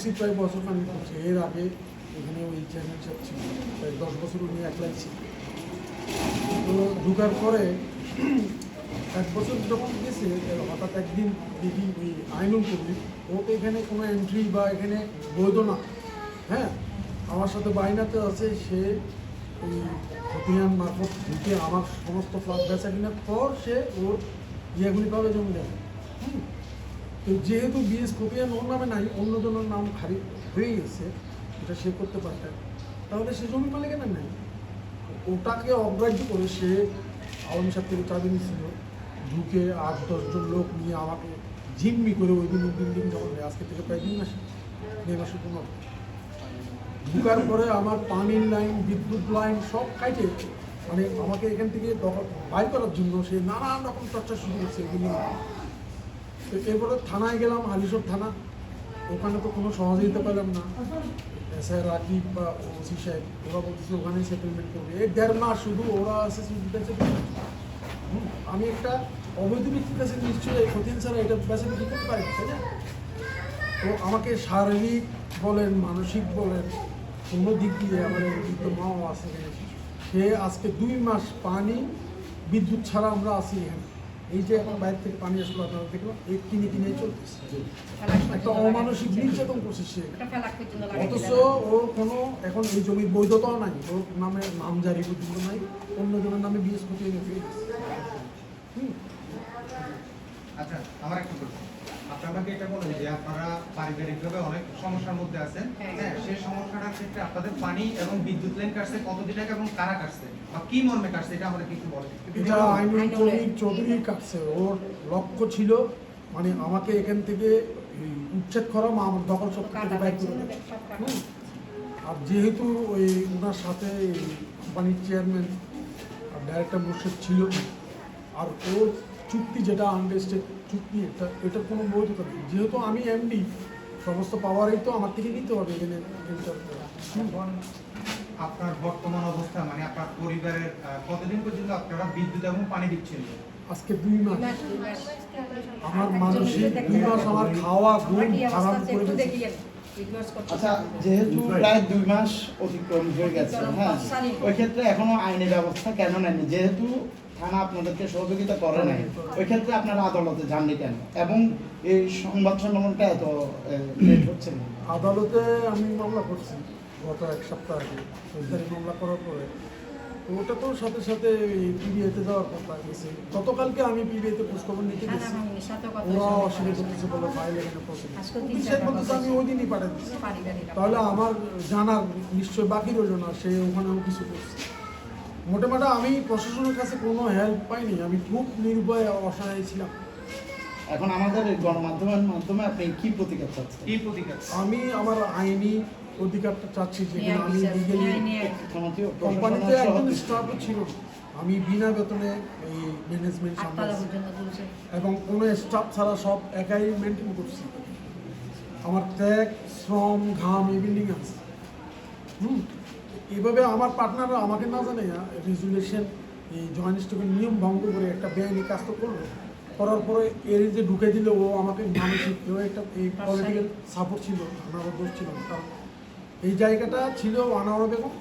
ঢুকছি প্রায় বছর খানিক করছে এর আগে এখানে ওই চেয়ারম্যানশিপ ছিল প্রায় দশ বছর উনি একলাই ছিল তো ঢুকার পরে এক বছর যখন গেছে হঠাৎ একদিন দেখি ওই আইনুল কবি ও তো এখানে কোনো এন্ট্রি বা এখানে বৈধ না। হ্যাঁ আমার সাথে বাইনাতে আছে, সে ওই খতিয়ান মারফত ঢুকে আমার সমস্ত ফ্ল্যাট বেচা কিনার পর সে ওর ইয়েগুলি পাবে জমি দেবে হুম। তো যেহেতু বিএস খতিয়ান ওর নামে নাই, অন্য জনের নাম খারি হয়ে গেছে এটা সে করতে পারতেন তাহলে সে জমি মালিকানা নাই। ওটাকে অগ্রাহ্য করে সে আলম সাহেব থেকে চাবি নিয়েছিল, ঢুকে আট দশজন লোক নিয়ে আমাকে জিম্মি করে ওই দিন দিন দিন যখন আজকে থেকে প্রায় দুই মাস দুই মাসের কোনো ঢুকার পরে আমার পানির লাইন, বিদ্যুৎ লাইন সব কাটে মানে আমাকে এখান থেকে বাইর করার জন্য সে নানান রকম চর্চা শুরু করছে এগুলি তো এরপরে থানায় গেলাম হালিশোর থানা। ওখানে তো কোনো সহযোগিতা পেলাম না। এসআই রাকিব বা ওসি সাহেব, ওরা বলতেছে ওখানেই সেটেলমেন্ট করবে। এই দেড় মাস শুধু ওরা আছে। কাছে আমি একটা অবৈধ ব্যক্তির কাছে নিশ্চয়ই খতিয়ান ছাড়া এটা বেসে বিক্রি পারি, তাই না? তো আমাকে শারীরিক বলেন, মানসিক বলেন, কোনো দিক দিয়ে আমাদের বৃদ্ধ মাও আছে সে আজকে দুই মাস পানি, বিদ্যুৎ ছাড়া আমরা আছি এখানে। এই যে এখন বাইরে থেকে পানি আসলো আপনারা দেখলাম এই কিনে কিনে চলতেছে। একটা অমানসিক নির্যাতন করছে সে। অথচ ও কোনো এখন এই জমির বৈধতাও নাই ওর নামে নাম জারি পর্যন্ত নাই অন্য জনের নামে বিএস। হুম আচ্ছা আমার একটা প্রশ্ন আপনি আমাকে এটা বলেন যে আপনারা পারিবারিকভাবে অনেক সমস্যার মধ্যে আছেন হ্যাঁ। হ্যাঁ সেই সমস্যাটার ক্ষেত্রে আপনাদের পানি এবং বিদ্যুৎ লাইন কাটছে কতদিন আগে এবং কারা কাটছে বা কি মর্মে কাটছে এটা আমাদের একটু বলেন এটা আইনুল। চৌধুরী কাটছে ওর লক্ষ্য ছিল মানে আমাকে এখান থেকে উচ্ছেদ করা মা আমার দখল সব। আর যেহেতু ওই ওনার সাথে কোম্পানির চেয়ারম্যান আর ডাইরেক্টর মুর্শিদ ছিল আর ওর চুক্তি যেটা আন্ডারস্টেড চুক্তি এটা এটার কোনো বৈধতা নেই। যেহেতু আমি এমডি সমস্ত পাওয়ারই তো আমার থেকে নিতে হবে এখানে আপনার বর্তমান অবস্থা মানে আপনার পরিবারের কতদিন পর্যন্ত আপনারা বিদ্যুৎ এবং পানি দিচ্ছেন? আজকে দুই মাস। আমার মানসিক দুই মাস আমার খাওয়া ঘুম হারাম করে আচ্ছা যেহেতু প্রায় দুই মাস অতিক্রম হয়ে গেছে হ্যাঁ ওই ক্ষেত্রে এখনও আইনি ব্যবস্থা কেন নেননি? যেহেতু থানা আপনাদেরকে সহযোগিতা করে নাই। ওই ক্ষেত্রে আপনারা আদালতে যাননি কেন? এবং এই সংবাদ সম্মেলনটা এত লেট হচ্ছে না? আদালতে আমি মামলা করছি গত এক সপ্তাহ আগে। ফৌজদারি মামলা করার পরে। তো ওটা তো সাথে সাথে পিবিআইতে যাওয়ার কথা গেছে। গতকালকে আমি পিবিআইতে খোঁজখবর নিতে গেছি। ওরা অস্বীকার করতেছে বলে ফাইল এখানে পৌঁছে আমি ওই দিনই পাঠিয়ে দিচ্ছি তাহলে আমার জানার নিশ্চয় বাকি রইল না সে ওখানেও কিছু করছে। মোটামুটি আমি প্রশাসনের কাছে কোনো হেল্প পাইনি আমি খুব নির্ভয় অসহায় ছিলাম। এখন আমাদের গণমাধ্যমের মাধ্যমে আপনি কি প্রতিকার চাচ্ছেন? কি প্রতিকার? আমি আমার আইনি অধিকারটা চাচ্ছি যে আমি কোম্পানিতে একজন স্টাফও ছিল। আমি বিনা বেতনে এই ম্যানেজমেন্ট সামলাচ্ছি। এবং কোনো স্টাফ ছাড়া সব একাই মেনটেন করছি। আমার ত্যাগ শ্রম ঘাম এই বিল্ডিং আছে। এভাবে আমার পার্টনাররা আমাকে না জানে রেজুলেশন এই জয়েন্ট স্টকের নিয়ম ভঙ্গ করে একটা বেআইনি কাজ তো করল। করার পরে এর যে ঢুকে দিল ও আমাকে মানসিক একটা এই পলিটিক্যাল সাপোর্ট ছিল আমার দোষ ছিল কারণ এই জায়গাটা ছিল আনোয়ারা বেগম।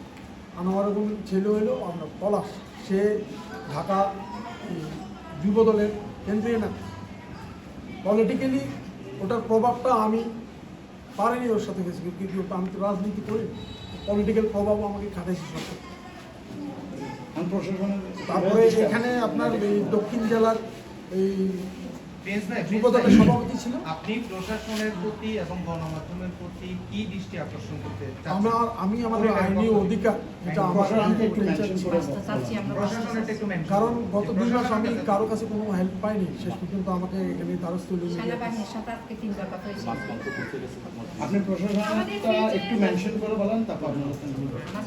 আনোয়ারা বেগম ছেলে হলো আমরা পলাশ। সে ঢাকা এই, যুব দলের কেন্দ্রীয় নেতা। পলিটিক্যালি ওটার প্রভাবটা আমি পারিনি ওর সাথে গেছি কিন্তু আমি তো রাজনীতি করি পলিটিক্যাল প্রভাবও আমাকে খাটাইছি সব তারপরে এখানে আপনার এই দক্ষিণ জেলার এই সভাপতি ছিল। আপনি প্রশাসনের প্রতি এবং গণমাধ্যমের প্রতি কি দৃষ্টি আকর্ষণ করতে চাচ্ছেন? আমি আমাদের আইনি অধিকার যেটা আমার একটু মেনশন করে বলুন। প্রশাসনেরটা একটু mention কারণ গত দুই মাস আমি প্রশাসনের কারও কাছে কোনো হেল্প পাইনি। শেষ পর্যন্ত আমাকে এখানে দ্বারস্থ হইল সেনাবাহিনীর সাথে আজকে তিনবার কথা হয়েছে। আপনি প্রশাসনটা একটু মেনশন করে বলেন তারপর।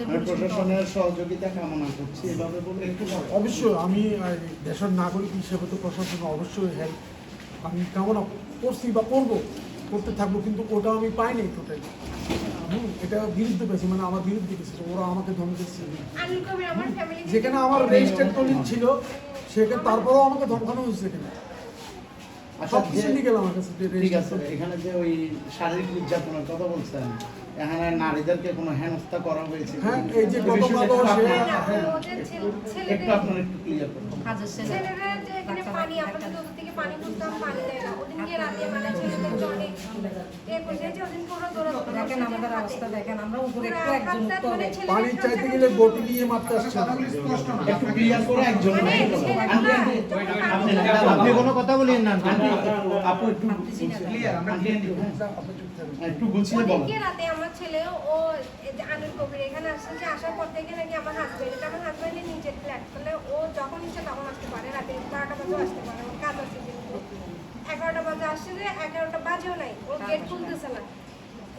আমি প্রশাসনের সহযোগিতা কামনা করছি এভাবে বলে একটু অবশ্যই আমি দেশের নাগরিক হিসেবে তো প্রশাসন অবশ্যই হেল্প আমি কামনা করছি বা করব করতে থাকব কিন্তু ওটা আমি পাইনি টোটালি হুম এটা বিরুদ্ধে পেয়েছি মানে আমার বিরুদ্ধে গেছে ওরা আমাকে ধমকেছে যেখানে আমার রেজিস্টার্ড দলিল ছিল সেখানে তারপরেও আমাকে ধমকানো হয়েছে সেখানে আচ্ছা, ঠিক আছে এখানে যে ওই শারীরিক নির্যাতনের কথা বলছেন এখানে নারীদেরকে কোনো হেনস্থা করা হয়েছে? হ্যাঁ, এই যে হ্যাঁ, একটু আপনার একটু ক্লিয়ার করুন পানি আমরা যদি ওদের থেকে পানি তুলতাম পানি দেয় না। ওদিনকে রাতে মানে ছেলেদেরকে অনেক এ করছে। যে ওদিনকে ওরা দৌড়াদৌড়ি দেখেন আমাদের অবস্থা দেখেন আমরা উপরে পুরা একটু একজন উঠতে হবে মানে পানি চাইতে গেলে বটি নিয়ে মারতে আসছে একটু ক্লিয়ার করে একজন মানে আপনি কোনো কথা বলিয়েন না আপু একটু ক্লিয়ার আমরা ক্লিয়ার দিব। একটু গুছিয়ে বলেন। রাতে আমার ছেলে ও যে কবির এখানে আসছে যে আসার পর থেকে নাকি আমার হাজবেন্ড আমার হাজবেন্ডের নিচের ফ্ল্যাট তাহলে ও যখন ইচ্ছে তখন আসতে পারে রাতে বারোটা বাজেও আসতে পারে কাজ আছে এগারোটা বাজে আসছে যে এগারোটা বাজেও নাই ও গেট খুলতেছে না।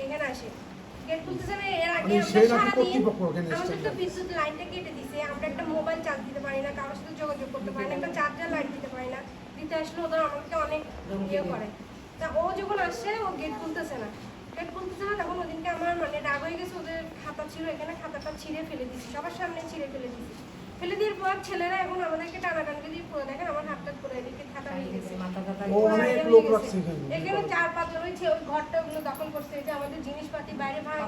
এখানে আসে। গেট খুলতেছে না এর আগে আমরা সারাদিন আমাদের তো বিদ্যুৎ লাইনটা কেটে দিছে আমরা একটা মোবাইল চার্জ দিতে পারি না কারোর সাথে যোগাযোগ করতে পারি না একটা চার্জার লাইট দিতে পারি না। দিতে আসলে ওদের আমাকে অনেক ইয়ে করে। তা ও যখন আসছে ও গেট খুলতেছে না। গেট খুলতেছে না তখন ওদিনকে আমার মানে রাগ হয়ে গেছে ওদের খাতা ছিল এখানে খাতাটা ছিঁড়ে ফেলে দিছি সবার সামনে ছিঁড়ে ফেলে দিছি ফেলে দেওয়ার পর ছেলেরা এখন আমাদেরকে টানাটানি দিয়ে পুরো দেখেন আমার হাতটা পুরো এদিকে খাতা হয়ে গেছে। এখানে। চার পাঁচ জন ওই ছে- ওই ঘরটা ওগুলো দখল করছে যে আমাদের জিনিসপাতি বাইরে ভাঙা।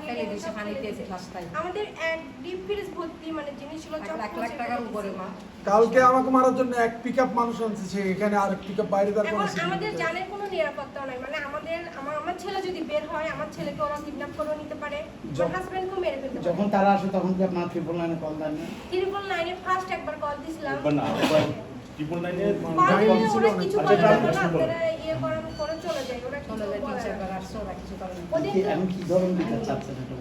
আমাদের এক ডিপ ফ্রিজ ভর্তি মানে জিনিসগুলো এক লাখ টাকার উপরে মা। কালকে আমাকে মারার জন্য এক পিক মানুষ আনছে এখানে আর পিক আপ বাইরে এখন আমাদের কোনো নিরাপত্তা নাই মানে আমাদের আমার আমার ছেলে যদি বের হয় আমার ছেলেকে ওরা কিডন্যাপ করে নিতে পারে আমার হাজবেন্ডকেও মেরে ফেলতে পারে যখন তারা আসে তখন কি আপনার ট্রিপল নাইনে কল দেন না ট্রিপল নাইনে ফার্স্ট একবার কল দিছিলাম না ট্রিপল নাইনে কল না। কিছু আচ্ছা, বলে না কিছু বলে। আপনারা ইয়ে করার পরে চলে যায় ওরা চলে যায় টিচার না। আসছে ওরা কিছু করে না ওদের কি- কি ধরনের বিচার চাচ্ছেন এটা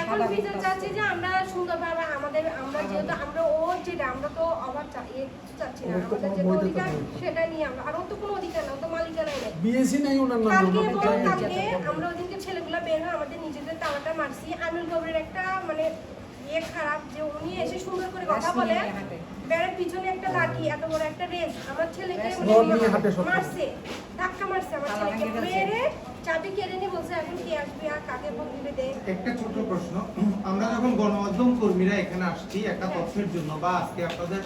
এখন বিচার চাচ্ছি যে আমরা সুন্দরভাবে আমাদের আমরা যেহেতু আমরা ও যেটা আমরা তো অভাব ইয়ে চাচ্ছি না। আমাদের বৈধতা অধিকার সেটা নিয়ে আমরা আর তো কোনো অধিকার না তো মালিকানাই নেই। বিএসসি নেই ওনার নামে কালকে কালকে আমরা ওদিনকে ছেলেগুলো বের হয় আমাদের নিজেদের তালাটা মারছি। আনুল কবির একটা মানে ইয়ে খারাপ যে উনি এসে সুন্দর করে কথা বলে। বেড়ার পিছনে একটা লাঠি এত বড় একটা রেস। আমার ছেলেকে মানে। মারছে ধাক্কা মারছে আমার ছেলেকে। মেরে বলছে, এখন আসবে আর একটা ছোট প্রশ্ন। আমরা যখন গণমাধ্যম কর্মীরা এখানে আসছি, একটা তথ্যের জন্য বা আজকে আপনাদের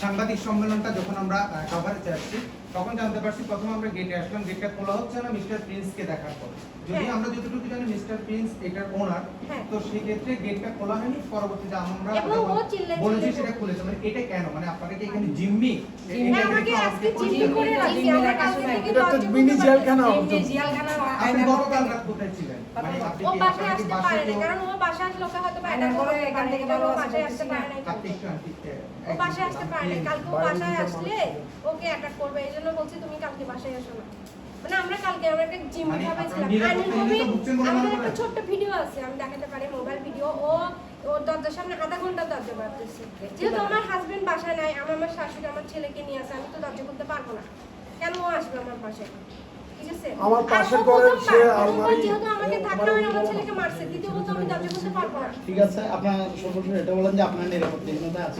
সাংবাদিক সম্মেলনটা যখন আমরা কাভারেজে আসছি তখন জানতে পারছি প্রথমে আমরা গেটে আসলাম গেটটা খোলা হচ্ছে না মিস্টার প্রিন্সকে দেখার পর। যদি হ্যাঁ। আমরা যতটুকু জানি মিস্টার প্রিন্স এটার ওনার হ্যাঁ। তো সেই ক্ষেত্রে গেটটা খোলা হয়নি পরবর্তীতে আমরা বলেছি সেটা খুলেছে মানে এটা কেন? মানে আপনারা কি এখানে জিম্মি? হ্যাঁ, করে এটা তো মিনি জেলখানা। আপনি গতকাল রাত কোথায় ছিলেন? মানে আপনি কি বাসায় আসতে বাসায় পারে না কেউ- কারণ ও বাসায় আসলে হয়তো আয়নার পরে করতে এখান থেকে ভালো বাসায় আসতে পারে না। ও বাসায় আসতে পারে না কালকে ও বাসায় আসলে ওকে অ্যাটাক করবে। এই জন্য বলছি তুমি কালকে বাসায় আসো না। মানে আমরা কালকে আমরা একটা জিম মানে ভাবে ছিলাম। নিরাপত্তা আনিল নিয়ে তো কবির ভুগছেন বলে মনে আমাদের একটা ছোট্ট ভিডিও আছে আমি দেখাতে পারি মোবাইল ভিডিও ও ওর দরজার সামনে আধা ঘণ্টা দরজা বাড়তেছে যেহেতু আমার হাজবেন্ড বাসায় নাই আমি আমার শাশুড়ি আমার ছেলেকে নিয়ে আসে আমি তো দরজা খুলতে পারব না। কেন ও আসবে আমার পাশে ঠিক আছে? আমার ঘরের প্রথমবার, সে আলমারি- ঠিক আছে আপনার সর্বশেষ এটা বলেন যে আপনার নিরাপত্তাহীনতা আছে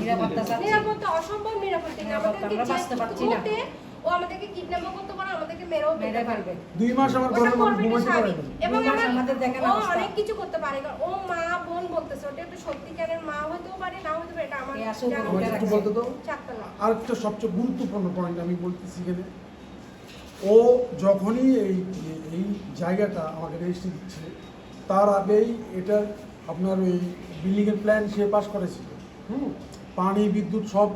নিরাপত্তা অসম্ভব নিরাপত্তা। আমাদেরকে বাঁচতে পারছি না। ও আমাদেরকে কিডন্যাপও করতে পারে আমাদেরকে মেরেও মেরে দুই মাস আমার ঘরের করবে পারে এবং আমাদের দেখেন ও অনেক কিছু করতে পারে। ও মা বোন বলতেছে ওটা একটু সত্যিকারের মা হতেও পারে না হতে পারে এটা আমার জানা বলতে আর একটা সবচেয়ে গুরুত্বপূর্ণ পয়েন্ট আমি বলতেছি এখানে। ও যখনই এই এই জায়গাটা আমাকে রেজিস্ট্রি দিচ্ছে, তার আগেই এটার আপনার ওই বিল্ডিংয়ের প্ল্যান সে পাস করেছিল। হুম? পানি, বিদ্যুৎ সব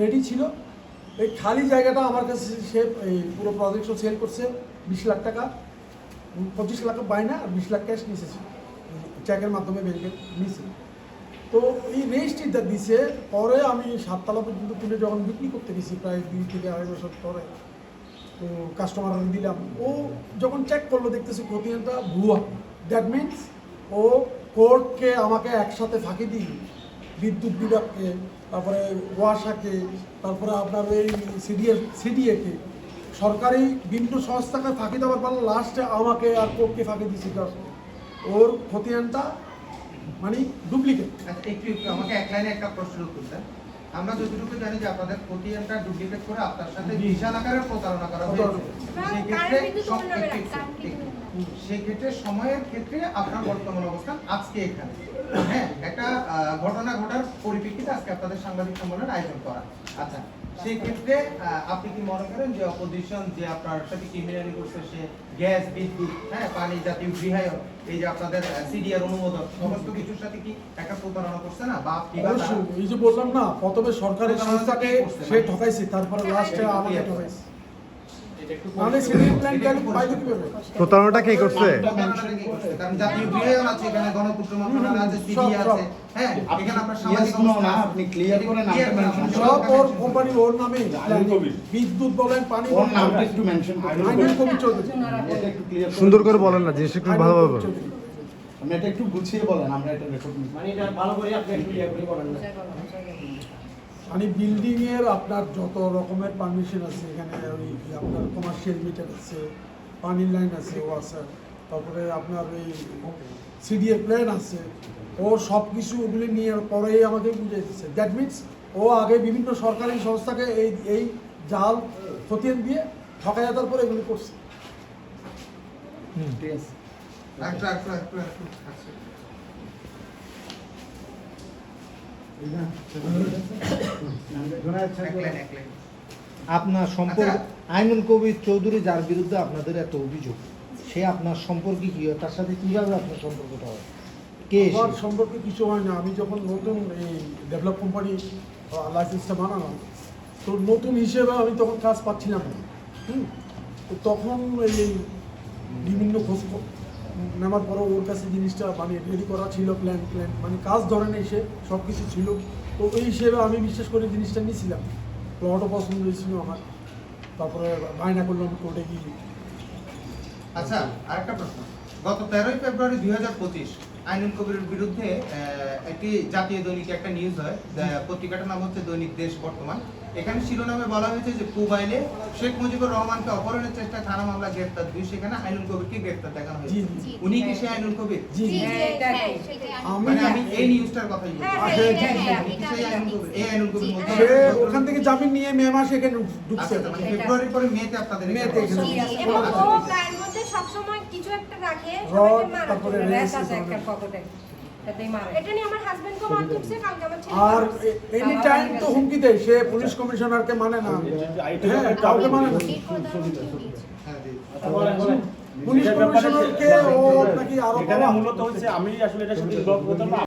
রেডি ছিল। এই খালি জায়গাটা আমার কাছে সে এই পুরো প্রজেক্টও সেল করছে, বিশ লাখ টাকা। পঁচিশ লাখ বায়না আর বিশ লাখ ক্যাশ নিয়েছে চেকের মাধ্যমে ব্যাংকে নিয়েছে। তো এই রেজিস্ট্রিটা দিছে, পরে আমি সাততলা পর্যন্ত তুলে যখন বিক্রি করতে গেছি, প্রায় দুই থেকে আড়াই বছর পরে তো কাস্টমার দিলাম। ও যখন চেক করল, দেখতেছি খতিয়ানটা ভুয়া। দ্যাট মিনস ও কোর্টকে আমাকে একসাথে ফাঁকি দিয়ে বিদ্যুৎ বিভাগকে, তারপরে ওয়াসাকে, তারপরে আপনার এই সিডিএ সিডিএকে সরকারি বিভিন্ন সংস্থাকে ফাঁকি দেওয়ার পর লাস্টে আমাকে আর কোর্টকে ফাঁকি দিয়েছি কারণ ওর খতিয়ানটা মানে ডুপ্লিকেট আচ্ছা আমাকে এক লাইনে একটা প্রশ্ন দেন আমরা যতটুকু জানি যে আপনাদের প্রতি একটা ডুপ্লিকেট করে আপনার সাথে বিশাল আকারের প্রতারণা করা হয়েছে। সেক্ষেত্রে সময়ের ক্ষেত্রে আপনার বর্তমান অবস্থান আজকে এখানে। হ্যাঁ একটা আহ, ঘটনা ঘটার পরিপ্রেক্ষিতে আজকে আপনাদের সাংবাদিক সম্মেলন আয়োজন করা। আচ্ছা সেই ক্ষেত্রে আপনি কি মনে করেন যে অপোজিশন যে আপনার সাথে ক্রিমিনালি করছে সে গ্যাস বিদ্যুৎ হ্যাঁ পানি জাতীয় গৃহায়ন এই যে আপনাদের সিডিআর অনুমোদন সমস্ত কিছুর সাথে কি একটা প্রতারণা করছে না? বা এই যে বললাম না প্রথমে সরকারের সংস্থাকে সে ঠকাইছে তারপরে লাস্টে আমাকে ঠকাইছে। প্রতারণাটা কে করছে? হ্যাঁ সুন্দর করে বলেন না জিনিসটা একটু ভালোভাবে আপনি এটা একটু গুছিয়ে বলেন আমরা এটা রেকর্ড মানে এটা ভালো করে আপনি একটু ইয়ে করে বলেন না। মানে বিল্ডিং এর আপনার যত রকমের পারমিশন আছে এখানে ওই আপনার কমার্শিয়াল মিটার আছে পানির লাইন আছে ওয়াসার তারপরে আপনার ওই সিডিএর প্ল্যান আছে। ও সব কিছু ওগুলি নিয়ে পরেই আমাকে বুঝিয়ে দিচ্ছে দ্যাট মিনস ও আগে বিভিন্ন সরকারি সংস্থাকে এই এই জাল খতিয়ান দিয়ে ঠকাই দেওয়ার পরে এগুলি করছে। ঠিক আছে একটু একটু একটু একটু আচ্ছা। এক লাইন, এক লাইন। আপনার সম্পর্ক। আইনুল কবির চৌধুরী যার বিরুদ্ধে আপনাদের এত অভিযোগ সে আপনার সম্পর্কে কি হয় তার সাথে কীভাবে আপনার সম্পর্কটা হয় কে? আমার সম্পর্কে কিছু হয় না আমি যখন নতুন এই ডেভেলপ কোম্পানি লাইসেন্সটা বানালাম তো নতুন হিসেবে আমি তখন কাজ পাচ্ছিলাম না হুম তো তখন এই বিভিন্ন খোঁজ নেওয়ার পরও ওর কাছে জিনিসটা মানে রেডি করা ছিল প্ল্যান প্ল্যান মানে কাজ ধরে নেই সে সব কিছু ছিল। তো ওই হিসেবে আমি বিশ্বাস করে জিনিসটা নিয়েছিলাম। প্লটও পছন্দ হয়েছিল আমার। তারপরে বায়না করলাম কোর্টে গিয়ে। আচ্ছা আরেকটা প্রশ্ন। গত তেরোই ফেব্রুয়ারি দুই হাজার পঁচিশ আইনুল কবিরের বিরুদ্ধে একটি জাতীয় দৈনিকে একটা নিউজ হয়। পত্রিকাটার নাম হচ্ছে দৈনিক দেশ বর্তমান। এখানে শিরোনামে বলা হয়েছে যে পুবাইলে শেখ মুজিবুর রহমানকে অপহরণের চেষ্টা থানা মামলা গ্রেপ্তার। দুই সেখানে আইনুল কবিরকে গ্রেপ্তার দেখানো হয়েছে। উনি কি সে আইনুল কবির? হ্যাঁ, মানে আমি এই নিউজটার কথাই বলছি। হ্যাঁ, আচ্ছা, হ্যাঁ, কবির। এই আইনুল কবির মধ্যে ওখান থেকে জামিন নিয়ে মে মাসে এখানে ঢুকছে। আচ্ছা মানে ফেব্রুয়ারির পরে মেতে আপনাদের এখানে মেতে সবসময় কিছু একটা রাখে সবাইকে মারার তারপরে জন্য। র্যাশ আছে একটা পকেটে আর এনি টাইম তো হুমকি দেয় সে পুলিশ কমিশনারকে মানে না। হ্যাঁ কাউকে মানে না। হ্যাঁ জি। বলেন, বলেন। পুলিশ কমিশনারকে ও নাকি আরও এখানে বাবা। মূলত হচ্ছে আমি আসলে এটা